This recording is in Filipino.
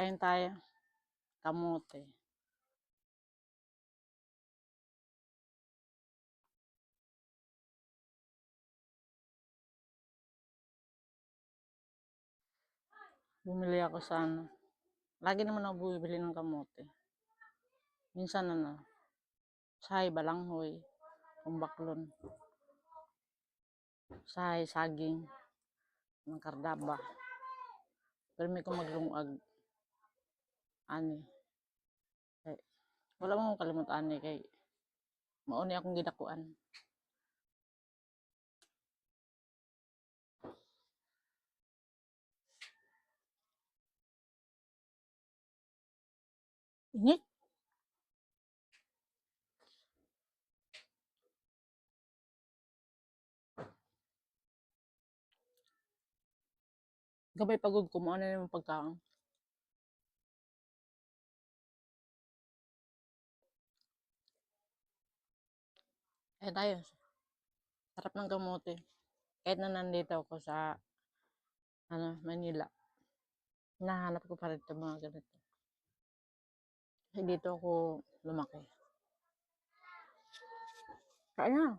Kain tayo. Kamote. Bumili ako sa ano. Lagi naman ako bumibili ng kamote. Minsan ano, sahay, balanghoy, umbaklon. Sahay, saging, ng kardaba. Pero may kong maglungag. Ani. Kay, wala mo kalimut ani kay mauni akong gidakuan. Init. Gabay pagod ko mo ano yung pagkaon. Eh tayo. Sarap ng kamote. Kahit na nandito ako sa ano, Manila. Nahanap ko pa rin itong mga ganito. Kasi dito ako lumaki. Kaya.